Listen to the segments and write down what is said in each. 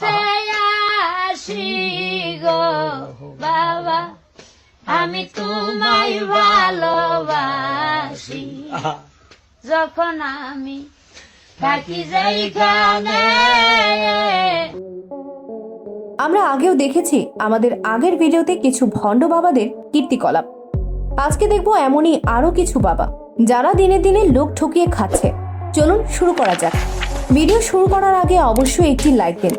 আসি গো বাবা আমি তোমায় ভালোবাসি যখন আমি থাকি যাইখানে আমরা আগেও দেখেছি আমাদের আগের ভিডিওতে কিছু ভণ্ড বাবাদের কীর্তিকলাপ। আজকে দেখব এমনই আরও কিছু বাবা যারা দিনে দিনে লোক ঠকিয়ে খাচ্ছে। চলুন শুরু করা যাক। ভিডিও শুরু করার আগে অবশ্যই একটি লাইক দিন।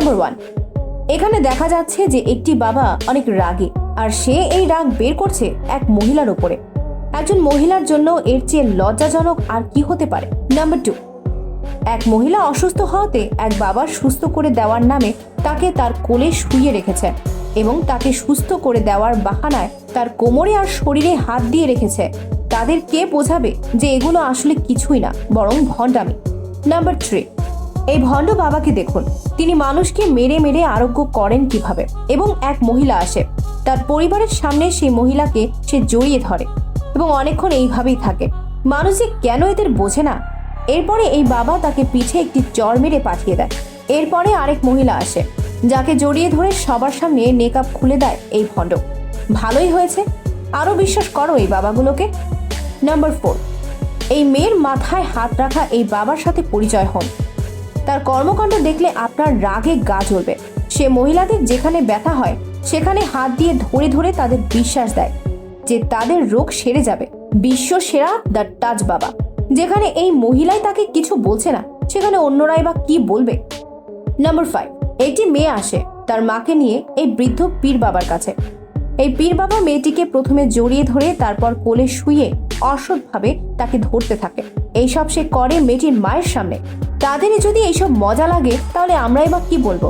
নাম্বার ওয়ান এখানে দেখা যাচ্ছে যে একটি বাবা অনেক রাগে, আর সে এই রাগ বের করছে এক মহিলার উপরে। একজন মহিলার জন্য এর চেয়ে লজ্জাজনক আর কি হতে পারে? নাম্বার টু এক মহিলা অসুস্থ হওয়াতে এক বাবার সুস্থ করে দেওয়ার নামে তাকে তার কোলে শুইয়ে রেখেছে এবং তাকে সুস্থ করে দেওয়ার বাহানায় তার কোমরে আর শরীরে হাত দিয়ে রেখেছে। তাদের কে বোঝাবে যে এগুলো আসলে কিছুই না, বরং ভণ্ডামি? নাম্বার থ্রি এই ভণ্ড বাবাকে দেখুন। তিনি মানুষকে মেরে মেরে আরোগ্য করেন কীভাবে? এবং এক মহিলা আসে। তার পরিবারের সামনে সেই মহিলাকে সে জড়িয়ে ধরে। এবং অনেকক্ষণ এইভাবেই থাকে। মানুষ যে কেন এদের বোঝে না? এরপরে এই বাবা তাকে পিঠে একটি চর মেরে পাঠিয়ে দেয়। এরপরে আরেক মহিলা আসে, যাকে জড়িয়ে ধরে সবার সামনে নেকআপ খুলে দেয় এই ভণ্ড। ভালোই হয়েছে? আরও বিশ্বাস করো এই বাবাগুলোকে? নাম্বার ফোর, এই মেয়ের মাথায় হাত রাখা এই বাবার সাথে পরিচয় হন। তার কর্মকাণ্ড দেখলে আপনার রাগে গা জ্বলবে। সে মহিলাদের যেখানে ব্যথা হয়, সেখানে হাত দিয়ে ধরে ধরে তাদের বিশ্বাস দেয় যে তাদের রোগ সেরে যাবে। বিশ্ব সেরা দ্য টাচ বাবা। যেখানে এই মহিলাই তাকে কিছু বলছে না, সেখানে অন্যরাই বা কি বলবে? নাম্বার ফাইভ একটি মেয়ে আসে, তার মাকে নিয়ে এই বৃদ্ধ পীর বাবার কাছে। এই পীর বাবা মেয়েটিকে প্রথমে জড়িয়ে ধরে, তারপর কোলে শুয়ে অসৎভাবে তাকে ধরতে থাকে। এইসব সে করে মেয়েটির মায়ের সামনে। তাদের যদি এইসব মজা লাগে, তাহলে আমরাই বা কি বলব?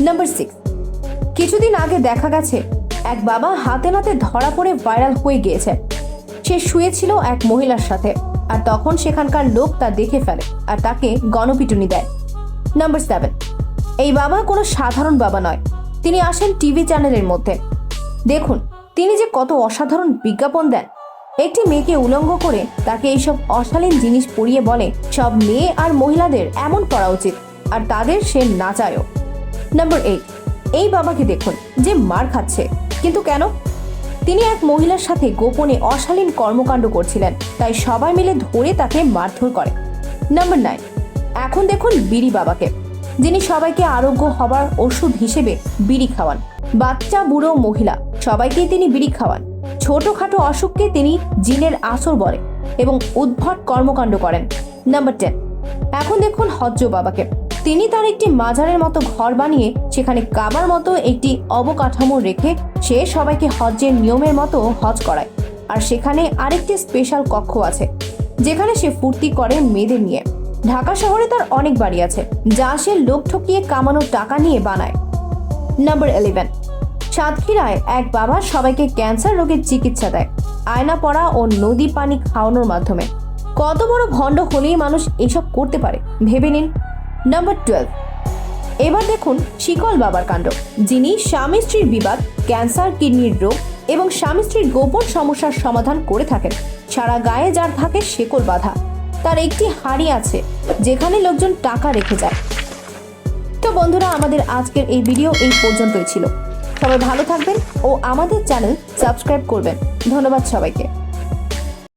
নাম্বার সিক্স কিছুদিন আগে দেখা গেছে, এক বাবা হাতে নাতে ধরা পড়ে ভাইরাল হয়ে গিয়েছে। সে শুয়েছিল এক মহিলার সাথে, আর তখন সেখানকার লোক তা দেখে ফেলে, আর তাকে গণপিটুনি দেয়। নাম্বার সেভেন এই বাবা কোনো সাধারণ বাবা নয়। তিনি আসেন টিভি চ্যানেলের মধ্যে। দেখুন, তিনি যে কত অসাধারণ বিজ্ঞাপন দেন। একটি মেয়েকে উলঙ্গ করে তাকে এইসব অশালীন জিনিস পরিয়ে বলে, সব মেয়ে আর মহিলাদের এমন করা উচিত। আর তাদের সে না নাচায়ও নাম্বার এইট এই বাবাকে দেখুন যে মার খাচ্ছে। কিন্তু কেন? তিনি এক মহিলার সাথে গোপনে অশালীন কর্মকাণ্ড করছিলেন, তাই সবাই মিলে ধরে তাকে মারধর করে। নাম্বার নাইন এখন দেখুন বিড়ি বাবাকে, যিনি সবাইকে আরোগ্য হবার ওষুধ হিসেবে বিড়ি খাওয়ান। বাচ্চা, বুড়ো, মহিলা, সবাইকেই তিনি বিড়ি খাওয়ান। ছোটখাটো অসুখকে তিনি জিনের আসর বলে এবং উদ্ভট কর্মকাণ্ড করেন। নাম্বার টেন এখন দেখুন হজ্জ বাবাকে। তিনি তার একটি মাজারের মতো ঘর বানিয়ে সেখানে কাবার মতো একটি অবকাঠামো রেখে সে সবাইকে হজ্জের নিয়মের মতো হজ করায়। আর সেখানে আরেকটি স্পেশাল কক্ষ আছে, যেখানে সে ফুর্তি করে মেয়েদের নিয়ে। ঢাকা শহরে তার অনেক বাড়ি আছে, যা সে লোক ঠকিয়ে কামানো টাকা নিয়ে বানায়। নাম্বার ইলেভেন সাতক্ষীরায় এক বাবা সবাইকে ক্যান্সার রোগের চিকিৎসা দেয়। আয়না পড়া ও নদী পানি খাওয়ানোর মাধ্যমে। কত বড় ভণ্ড হলেই মানুষ এসব করতে পারে? ভেবে নিন। Number twelve. এবার দেখুন শিকল বাবার কাণ্ড। যিনি স্বামী স্ত্রীর বিবাদ, ক্যান্সার, কিডনির রোগ এবং স্বামী স্ত্রীর গোপন সমস্যার সমাধান করে থাকেন। সারা গায়ে যার থাকে শেকল বাধা। তার একটি হাড়ি আছে, যেখানে লোকজন টাকা রেখে যায়। তো বন্ধুরা, আমাদের আজকের এই ভিডিও এই পর্যন্তই ছিল। সবাই ভালো থাকবেন ও আমাদের চ্যানেল সাবস্ক্রাইব করবেন। ধন্যবাদ সবাইকে।